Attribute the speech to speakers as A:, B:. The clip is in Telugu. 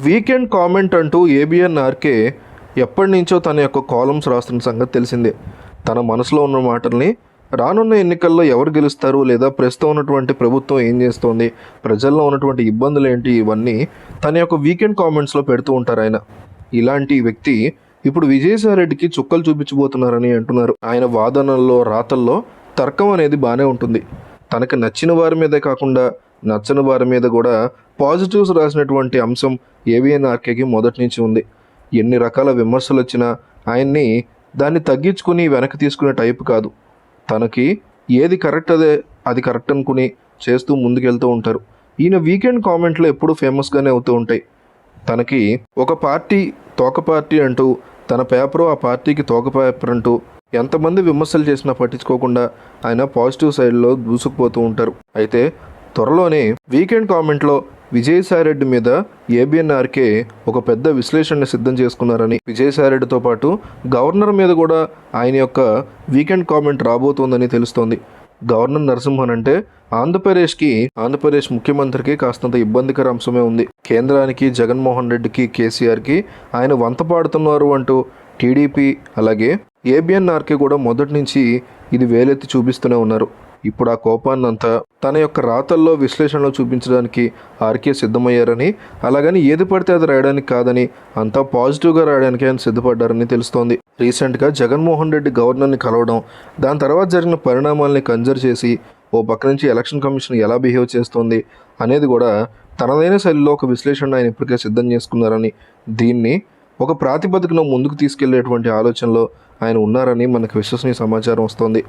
A: వీకెండ్ కామెంట్ అంటూ ఏబిఎన్ ఆర్కే ఎప్పటి నుంచో తన యొక్క కాలమ్స్ రాస్తున్న సంగతి తెలిసిందే. తన మనసులో ఉన్న మాటల్ని రానున్న ఎన్నికల్లో ఎవరు గెలుస్తారు లేదా ప్రస్తుతం ఉన్నటువంటి ప్రభుత్వం ఏం చేస్తోంది ప్రజల్లో ఉన్నటువంటి ఇబ్బందులు ఏంటి ఇవన్నీ తన యొక్క వీకెండ్ కామెంట్స్లో పెడుతూ ఉంటారు ఆయన. ఇలాంటి వ్యక్తి ఇప్పుడు విజయసాయి రెడ్డికి చుక్కలు చూపించబోతున్నారని అంటున్నారు. ఆయన వాదనల్లో రాతల్లో తర్కం అనేది బాగానే ఉంటుంది. తనకు నచ్చిన వారి మీదే కాకుండా నచ్చని వారి మీద కూడా పాజిటివ్స్ రాసినటువంటి అంశం ఏవిఎన్ ఆర్కేకి మొదటి నుంచి ఉంది. ఎన్ని రకాల విమర్శలు వచ్చినా ఆయన్ని దాన్ని తగ్గించుకుని వెనక్కి తీసుకునే టైప్ కాదు. తనకి ఏది కరెక్ట్ అదే అది కరెక్ట్ అనుకుని చేస్తూ ముందుకెళ్తూ ఉంటారు. ఈయన వీకెండ్ కామెంట్లు ఎప్పుడూ ఫేమస్గానే అవుతూ ఉంటాయి. తనకి ఒక పార్టీ తోక పార్టీ అంటూ తన పేపరు ఆ పార్టీకి తోక పేపర్ అంటూ ఎంతమంది విమర్శలు చేసినా పట్టించుకోకుండా ఆయన పాజిటివ్ సైడ్లో దూసుకుపోతూ ఉంటారు. అయితే త్వరలోనే వీకెండ్ కామెంట్లో విజయసాయిరెడ్డి మీద ఏబిఎన్ఆర్కే ఒక పెద్ద విశ్లేషణ సిద్ధం చేసుకున్నారని విజయసాయిరెడ్డితో పాటు గవర్నర్ మీద కూడా ఆయన యొక్క వీకెండ్ కామెంట్ రాబోతోందని తెలుస్తోంది. గవర్నర్ నరసింహన్ అంటే ఆంధ్రప్రదేశ్కి ఆంధ్రప్రదేశ్ ముఖ్యమంత్రికి కాస్తంత ఇబ్బందికర అంశమే ఉంది. కేంద్రానికి జగన్మోహన్ రెడ్డికి కేసీఆర్కి ఆయన వంత పాడుతున్నారు అంటూ టీడీపీ అలాగే ఏబిఎన్ఆర్కే కూడా మొదటి నుంచి ఇది వేలెత్తి చూపిస్తూనే ఉన్నారు. ఇప్పుడు ఆ కోపాన్నంతా తన యొక్క రాతల్లో విశ్లేషణలో చూపించడానికి ఆర్కే సిద్ధమయ్యారని అలాగని ఏది పడితే అది రాయడానికి కాదని అంతా పాజిటివ్గా రాయడానికి ఆయన సిద్ధపడ్డారని తెలుస్తోంది. రీసెంట్గా జగన్మోహన్ రెడ్డి గవర్నర్ని కలవడం దాని తర్వాత జరిగిన పరిణామాల్ని కన్జర్ చేసి ఓ పక్క నుంచి ఎలక్షన్ కమిషన్ ఎలా బిహేవ్ చేస్తోంది అనేది కూడా తనదైన శైలిలో ఒక విశ్లేషణ ఆయన ఇప్పటికే సిద్ధం చేసుకున్నారని దీన్ని ఒక ప్రాతిపదికన ముందుకు తీసుకెళ్ళేటువంటి ఆలోచనలో ఆయన ఉన్నారని మనకు విశ్వసనీయ సమాచారం వస్తోంది.